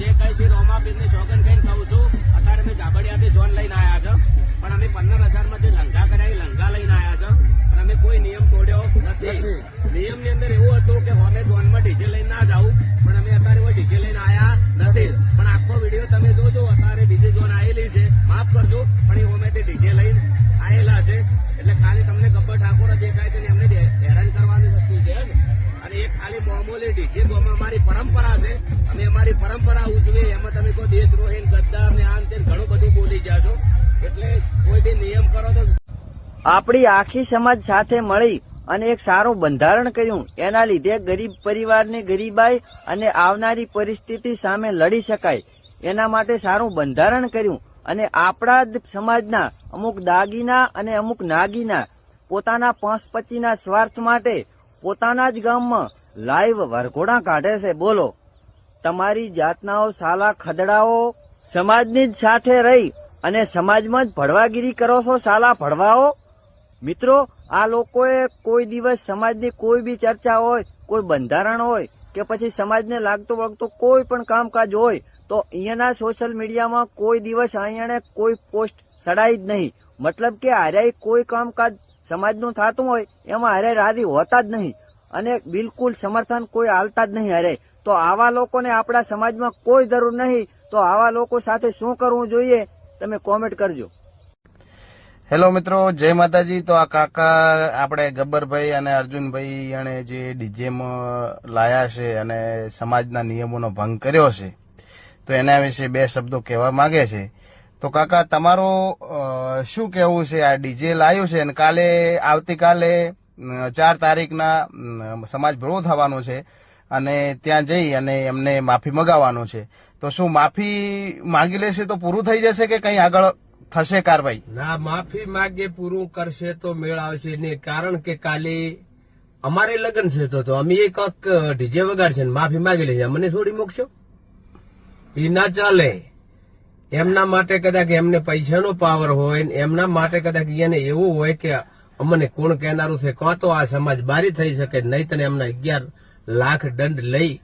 જે કઈ છે રોમાપીરની સોગન ખાઈને કહું છું અત્યારે અમે જાબડિયાથી જોન લઈને આવ્યા છે. પણ અમે પંદર હજારમાં જે લંઘા કર્યા એ લંઘા લઈને આવ્યા છે. અને અમે કોઈ નિયમ તોડ્યો નથી. નિયમની અંદર એવું હતું કે અમે જોનમાં ડીજે લઈને ના જાવું પણ અમે અત્યારે કોઈ ડીજે લઈને આવ્યા નથી. પણ આખો વીડિયો તમે જોજો અત્યારે ડીજે જોન આવેલી છે. માફ કરજો પણ એ અમે તે ડીજે લઈને આવેલા છે. એટલે ખાલી તમને ગબ્બર ઠાકોર જ દેખાય છે ને એમને અને એ ખાલી મામૂલી જે તો અમારી પરંપરા છે, અમે અમારી પરંપરા ઉજવીએ, એમાં તમે કોઈ દેશરોહીન ગદ્દાર ને આમ તેમ ઘણું બધું બોલી જાશો એટલે કોઈ બી નિયમ કરો તો આપણી આખી સમાજ સાથે મળી અને એક સારું બંધારણ કર્યું. એના લીધે ગરીબ પરિવારની ગરીબાઈ અને આવનારી પરિસ્થિતિ સામે લડી શકાય. એના માટે સારું બંધારણ કર્યું અને આપણા જ સમાજના અમુક દાગીના અને અમુક નાગીના પોતાના પંચપતિના સ્વાર્થ માટે પોતાના જ ગામમાં લાઈવ વરઘોડા કાઢે છે, બોલો. તમારી જાતનાઓ સાલા ખદડાઓ સમાજની જ સાથે રહી અને સમાજમાં જ ભડવાગીરી કરો છો, સાલા ભડવાઓ મિત્રો, આ લોકોએ કોઈ દિવસ સમાજની કોઈ બી ચર્ચા હોય, કોઈ બંધારણ હોય કે પછી સમાજને લાગતું વળગતું કોઈ પણ કામકાજ હોય, તો અહીંયાના સોશિયલ મીડિયામાં કોઈ દિવસ અહીંયાને કોઈ પોસ્ટ ચડાઈ જ નહીં. મતલબ કે હારે કોઈ કામકાજ સમાજનું થતું હોય, એમાં હારે રાજી હોતા જ નહીં. અને બિલકુલ સમર્થન કોઈ હાલતા જ નહીં. અરે, તો આવા લોકોને આપણા સમાજમાં કોઈ જરૂર નહીં. તો આવા લોકો સાથે શું કરવું જોઈએ? તમે કોમેન્ટ કરજો. હેલો મિત્રો, જય માતાજી. તો આ કાકા, આપણે ગબ્બરભાઈ અને અર્જુનભાઈ અને જે ડીજેમાં લાયા છે અને સમાજના નિયમોનો ભંગ કર્યો છે, તો એના વિશે બે શબ્દો કહેવા માંગે છે. તો કાકા, તમારું શું કહેવું છે? આ ડીજે લાવ્યું છે અને કાલે, આવતીકાલે ચાર તારીખના સમાજ ભેળો થવાનો છે અને ત્યાં જઈ અને એમને માફી મગાવવાનો છે. તો શું માફી માંગી લેશે તો પૂરું થઈ જશે કે કંઈ આગળ થશે કાર્યવાહી? ના, માફી માગે, પૂરું કરશે તો મેળ આવશે નહીં કારણ કે કાલે અમારે લગ્ન છે તો તો અમે એક ડીજે વગાડશે માફી માગી લેશે મને છોડી મૂકશો? એ ના ચાલે. એમના માટે કદાચ એમને પૈસાનો પાવર હોય એમના માટે કદાચ એને એવું હોય કે અમને કોણ કહેનારું છે? કાં તો આ સમાજ બારી થઈ શકે નહીં તને એમના અગિયાર લાખ દંડ લઈ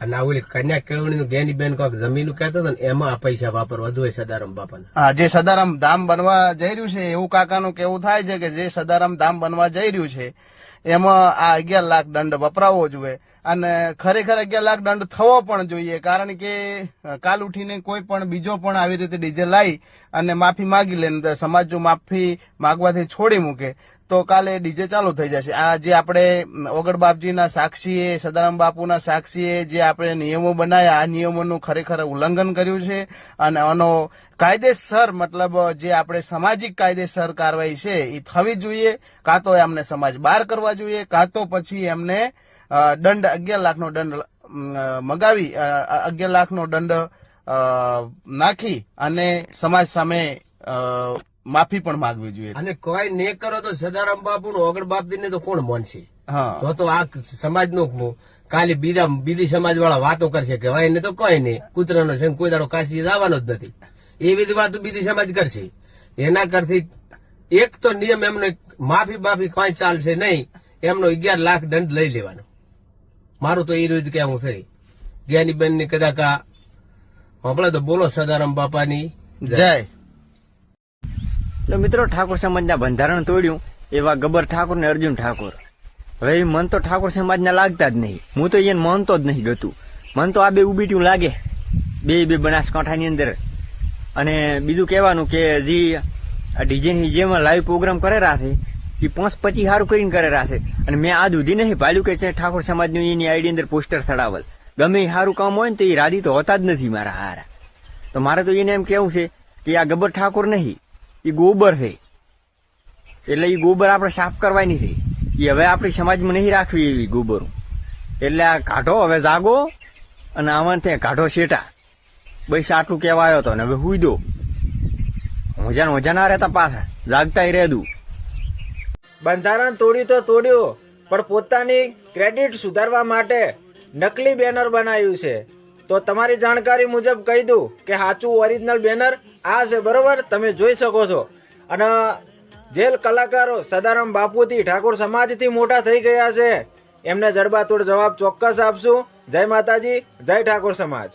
અને આ ઓલી કન્યા કેળવણીનું ગેની બેન કોઈક જમીન કહેતો હતો ને, એમાં આ પૈસા વાપરવા. હોય સદારામ બાપાના. જે સદારામ ધામ બનવા જઈ રહ્યું છે, એવું કાકાનું કેવું થાય છે કે જે સદારામ ધામ બનવા જઈ રહ્યું છે એમાં આ અગિયાર લાખ દંડ વપરાવવો જોઈએ. અને ખરેખર અગિયાર લાખ દંડ થવો પણ જોઈએ, કારણ કે કાલ ઉઠીને કોઈ પણ બીજો પણ આવી રીતે ડીજે લાવી અને માફી માગી લે સમાજ જો માફી માગવાથી છોડી મૂકે, તો કાલે ડીજે ચાલુ થઈ જશે. આ જે આપણે ઓગળ બાપજીના સાક્ષીએ, સદારામ બાપુના સાક્ષીએ જે આપણે નિયમો બનાવ્યા આ નિયમોનું ખરેખર ઉલ્લંઘન કર્યું છે. અને આનો કાયદેસર મતલબ, જે આપણે સામાજિક કાયદેસર કાર્યવાહી છે એ થવી જોઈએ, કાં તો એમને સમાજ બહાર કરવા જોઈએ કાં તો પછી એમને દંડ અગિયાર લાખનો દંડ મગાવી અગિયાર લાખનો દંડ નાખી અને સમાજ સામે માફી પણ માંગવી જોઈએ. અને કોઈ ને કરો તો સદારામ બાપુ નું ઓગળ બાપદી ને તો કોણ માનશે? હા. તો તો આ સમાજનું કાલે બીજા બીજી સમાજ વાળા વાતો કરશે કે ભાઈ એને તો કોઈ નહીં કૂતરાનો છે કોઈ દાડો કાશી આવવાનો જ નથી. એવી જ વાતો બીજી સમાજ કરશે. એના કરતી એક તો નિયમ એમને માફી માફી કઈ ચાલશે નહીં. એમનો અગિયાર લાખ દંડ લઈ લેવાનો. મારું તો એ રોજ કેવું થઈ જ્ઞાનીબેનની કદાચ આ, હમણાં તો બોલો સદારામ બાપાની જય. તો મિત્રો, ઠાકોર સમાજના બંધારણ તોડ્યું, એવા ગબર ઠાકોર ને અર્જુન ઠાકોર. હવે મન તો ઠાકોર સમાજના લાગતા જ નહીં. હું તો એને માનતો જ નહીં ગતું. મન તો આ બે ઉબીટ્યું લાગે. બે બે બનાસકાંઠાની અંદર. અને બીજું કહેવાનું કે જે ડીજેની જેમાં લાઈવ પ્રોગ્રામ કરેલા છે એ પાંચ પચી સારું કરીને કરે છે અને મેં આ દૂધી નહીં પાડ્યું કે છે ઠાકોર સમાજનું એની આઈડી અંદર પોસ્ટર ચડાવલ ગમે એ સારું કામ હોય ને તો એ રાદી તો હોતા જ નથી મારા હારા. તો મારે તો એને એમ કેવું છે કે આ ગબ્બર ઠાકોર નહીં એ ગોબર છે. એટલે એ ગોબર આપણે સાફ કરવાની છે. એ હવે આપણી સમાજમાં નહીં રાખવી એવી ગોબરું. એટલે આ કાઢો, હવે જાગો અને આમાં ત્યાં કાઢો શેટા. બસ આટલું કહેવાયો હતો ને હવે હુઈ દો. મજા મજા ના રહેતા પાછા. જાગતા રહેતું બંધારણ તોડ્યું તો તોડ્યું, પણ પોતાની ક્રેડિટ સુધારવા માટે નકલી બેનર બનાવ્યું છે. તો તમારી જાણકારી મુજબ કહી દઉં કે સાચું ઓરિજિનલ બેનર આ છે, બરોબર? તમે જોઈ શકો છો. અને જેલ કલાકારો સદારામ બાપુથી, ઠાકોર સમાજથી મોટા થઈ ગયા છે. એમને જડબાતોડ જવાબ ચોક્કસ આપશું. જય માતાજી, જય ઠાકોર સમાજ.